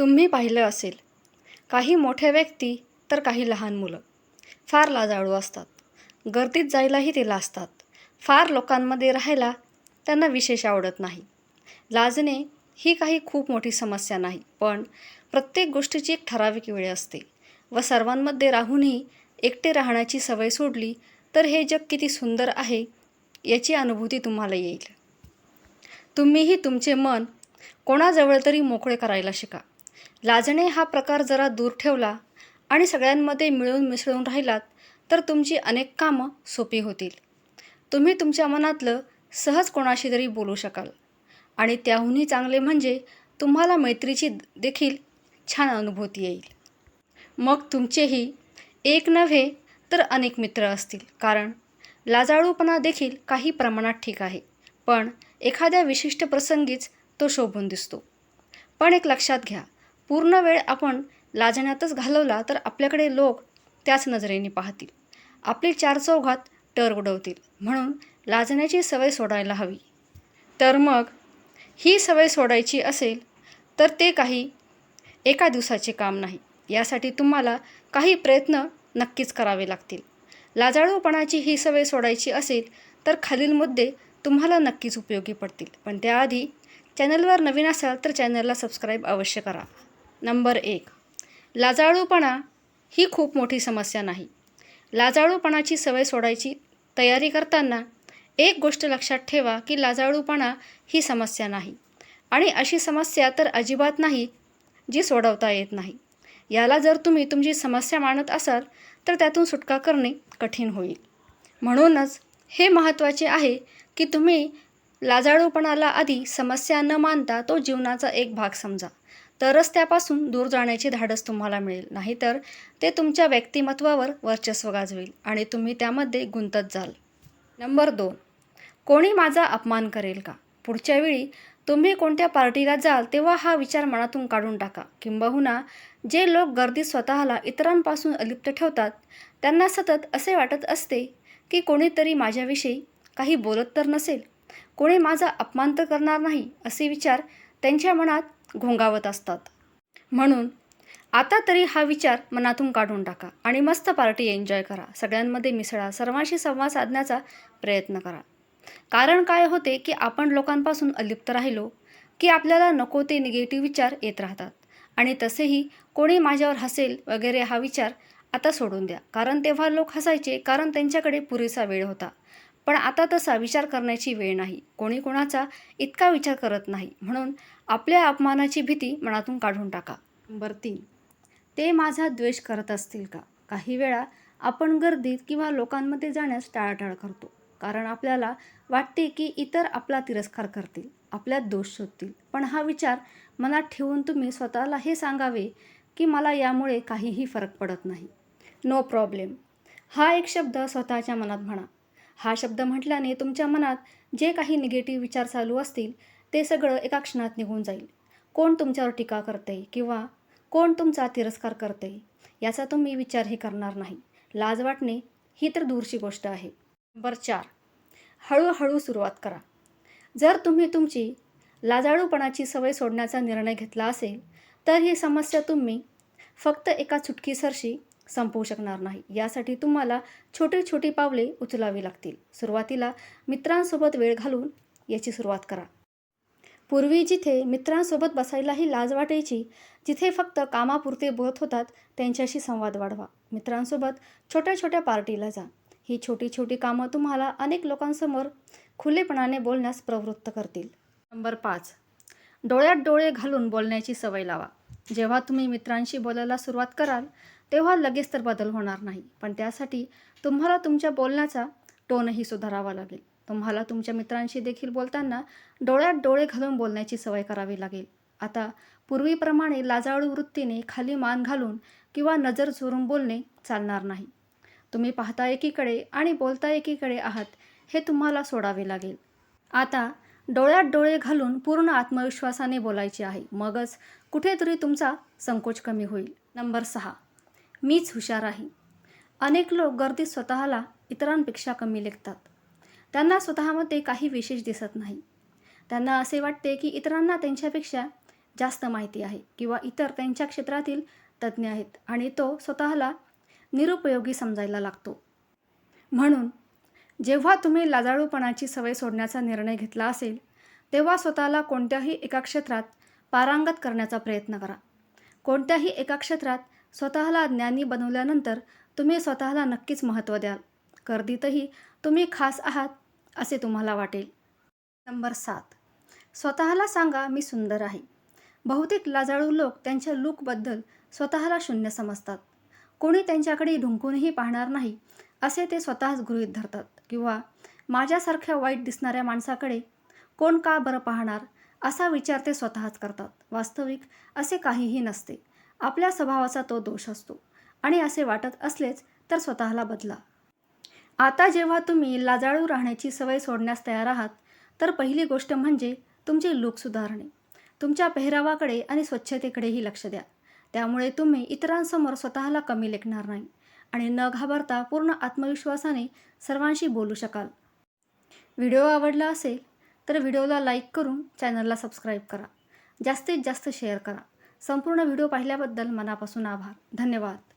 तुम्ही पाहिलं असेल. काही मोठ्या व्यक्ती तर काही लहान मुलं. फार लाजाळू असतात. गर्दीत जायलाही ते लाजतात. फार लोकांमध्ये राहायला त्यांना विशेष आवडत नाही. लाजणे ही काही खूप मोठी समस्या नाही पण प्रत्येक गोष्टीची एक ठराविक वेळ असते व सर्वांमध्ये राहूनही एकटे राहण्याची सवय सोडली तर हे जग किती सुंदर आहे याची अनुभूती तुम्हाला येईल. तुम्हीही तुमचे मन कोणाजवळ तरी मोकळे करायला शिका. लाजणे हा प्रकार जरा दूर ठेवला आणि सगळ्यांमध्ये मिळून मिसळून राहिलात तर तुमची अनेक कामं सोपी होतील. तुम्ही तुमच्या मनातलं सहज कोणाशी तरी बोलू शकाल. आणि त्याहूनही चांगले म्हणजे तुम्हाला मैत्रीची देखील छान अनुभूती येईल. मग तुमचेही एक नव्हे तर अनेक मित्र असतील कारण लाजाळूपणा देखील काही प्रमाणात ठीक आहे पण एखाद्या विशिष्ट प्रसंगीच तो शोभून दिसतो. पण एक लक्षात घ्या पूर्ण वेळ आपण लाजण्यातच घालवला तर आपल्याकडे लोक त्याच नजरेने पाहतील. आपली चार चौघात टर उडवतील. म्हणून लाजण्याची सवय सोडायला हवी. तर मग ही सवय सोडायची असेल तर ते काही एका दिवसाचे काम नाही. यासाठी तुम्हाला काही प्रयत्न नक्कीच करावे लागतील. लाजाळूपणाची ही सवय सोडायची असेल तर खालील मुद्दे तुम्हाला नक्कीच उपयोगी पडतील. पण त्याआधी चॅनलवर नवीन असाल तर चॅनलला सबस्क्राईब अवश्य करा. नंबर एक. लाजाळूपणा ही खूप मोठी समस्या नाही. लाजाळूपणाची सवय सोडायची तयारी करताना एक गोष्ट लक्षात ठेवा की लाजाळूपणा ही समस्या नाही. आणि अशी समस्या तर अजिबात नाही जी सोडवता येत नाही. याला जर तुम्ही तुमची समस्या मानत असाल तर त्यातून सुटका करणे कठीण होईल. म्हणूनच हे महत्त्वाचे आहे की तुम्ही लाजाळूपणाला आधी समस्या न मानता तो जीवनाचा एक भाग समजा. तरच त्यापासून दूर जाण्याची धाडस तुम्हाला मिळेल. नाहीतर ते तुमच्या व्यक्तिमत्वावर वर्चस्व गाजवेल आणि तुम्ही त्यामध्ये गुंतत जाल. नंबर दोन. कोणी माझा अपमान करेल का? पुढच्या वेळी तुम्ही कोणत्या पार्टीला जाल तेव्हा हा विचार मनातून काढून टाका. किंबहुना जे लोक गर्दीत स्वतःला इतरांपासून अलिप्त ठेवतात त्यांना सतत असे वाटत असते की कोणीतरी माझ्याविषयी काही बोलत तर नसेल. कोणी माझा अपमान तर करणार नाही असे विचार त्यांच्या मनात घोंगावत असतात. म्हणून आता तरी हा विचार मनातून काढून टाका आणि मस्त पार्टी एन्जॉय करा. सगळ्यांमध्ये मिसळा. सर्वांशी संवाद साधण्याचा प्रयत्न करा. कारण काय होते की आपण लोकांपासून अलिप्त राहिलो की आपल्याला नको ते निगेटिव्ह विचार येत राहतात. आणि तसेही कोणी माझ्यावर हसेल वगैरे हा विचार आता सोडून द्या. कारण तेव्हा लोक हसायचे कारण त्यांच्याकडे पुरेसा वेळ होता. पण आता तसा विचार करण्याची वेळ नाही. कोणी कोणाचा इतका विचार करत नाही. म्हणून आपल्या अपमानाची भीती मनातून काढून टाका. नंबर तीन ते माझा द्वेष करत असतील का? काही वेळा आपण गर्दीत किंवा लोकांमध्ये जाण्यास टाळाटाळ करतो. कारण आपल्याला वाटते की इतर आपला तिरस्कार करतील आपल्यात दोष शोधतील. पण हा विचार मनात ठेवून तुम्ही स्वतःला हे सांगावे की मला यामुळे काहीही फरक पडत नाही. नो प्रॉब्लेम हा एक शब्द स्वतःच्या मनात म्हणा. हा शब्द म्हटल्याने तुमच्या मनात जे काही निगेटिव्ह विचार चालू असतील ते सगळं एका क्षणात निघून जाईल. कोण तुमच्यावर टीका करते किंवा कोण तुमचा तिरस्कार करते याचा तुम्ही विचारही करणार नाही. लाज वाटणे ही तर दूरची गोष्ट आहे. नंबर चार. हळूहळू सुरुवात करा. जर तुम्ही तुमची लाजाळूपणाची सवय सोडण्याचा निर्णय घेतला असेल तर ही समस्या तुम्ही फक्त एका चुटकीसरशी संपवू शकणार नाही. यासाठी तुम्हाला छोटी छोटी पावले उचलावी लागतील. सुरुवातीला मित्रांसोबत वेळ घालून याची सुरुवात करा. पूर्वी जिथे मित्रांसोबत बसायलाही लाज वाटायची जिथे फक्त कामापुरते बोलत होतात त्यांच्याशी संवाद वाढवा. मित्रांसोबत छोट्या छोट्या पार्टीला जा. ही छोटी छोटी कामं तुम्हाला अनेक लोकांसमोर खुलेपणाने बोलण्यास प्रवृत्त करतील. नंबर पाच. डोळ्यात डोळे घालून बोलण्याची सवय लावा. जेव्हा तुम्ही मित्रांशी बोलायला सुरुवात कराल तेव्हा लगेच तर बदल होणार नाही. पण त्यासाठी तुम्हाला तुमच्या बोलण्याचा टोनही सुधारावा लागेल. तुम्हाला तुमच्या मित्रांशी देखील बोलताना डोळ्यात डोळे घालून बोलण्याची सवय करावी लागेल. आता पूर्वीप्रमाणे लाजाळू वृत्तीने खाली मान घालून किंवा नजर चोरून बोलणे चालणार नाही. तुम्ही पाहता एकीकडे आणि बोलता एकीकडे आहात हे तुम्हाला सोडावे लागेल. आता डोळ्यात डोळे घालून पूर्ण आत्मविश्वासाने बोलायचे आहे. मगच कुठेतरी तुमचा संकोच कमी होईल. नंबर सहा. मीच हुशार आहे. अनेक लोक गर्दीत स्वतःला इतरांपेक्षा कमी लेखतात. त्यांना स्वतःमध्ये काही विशेष दिसत नाही. त्यांना असे वाटते की इतरांना त्यांच्यापेक्षा जास्त माहिती आहे किंवा इतर त्यांच्या क्षेत्रातील तज्ज्ञ आहेत आणि तो स्वतःला निरुपयोगी समजायला लागतो. म्हणून जेव्हा तुम्ही लाजाळूपणाची सवय सोडण्याचा निर्णय घेतला असेल तेव्हा स्वतःला कोणत्याही एका क्षेत्रात पारांगत करण्याचा प्रयत्न करा. कोणत्याही एका क्षेत्रात स्वतःला ज्ञानी बनवल्यानंतर तुम्ही स्वतःला नक्कीच महत्त्व द्याल. गर्दीतही तुम्ही खास आहात असे तुम्हाला वाटेल. नंबर सात. स्वतःला सांगा मी सुंदर आहे. बहुतेक लाजाळू लोक त्यांच्या लूकबद्दल स्वतःला शून्य समजतात. कोणी त्यांच्याकडे ढुंकूनही पाहणार नाही असे ते स्वतःच गृहीत धरतात. किंवा माझ्यासारख्या वाईट दिसणाऱ्या माणसाकडे कोण का बरं पाहणार? असा विचार ते स्वतःच करतात. वास्तविक असे काहीही नसते. आपल्या स्वभावाचा तो दोष असतो. आणि असे वाटत असलेच तर स्वतःला बदला. आता जेव्हा तुम्ही लाजाळू राहण्याची सवय सोडण्यास तयार आहात तर पहिली गोष्ट म्हणजे तुमचे लूक सुधारणे. तुमच्या पेहरावाकडे आणि स्वच्छतेकडेही लक्ष द्या. त्यामुळे तुम्ही इतरांसमोर स्वतःला कमी लेखणार नाही आणि न घाबरता पूर्ण आत्मविश्वासाने सर्वांशी बोलू शकाल. व्हिडिओ आवडला असेल तर व्हिडिओला लाईक करून चॅनलला सबस्क्राईब करा. जास्तीत जास्त शेअर करा. संपूर्ण व्हिडिओ पाहिल्याबद्दल मनापासून आभार. धन्यवाद.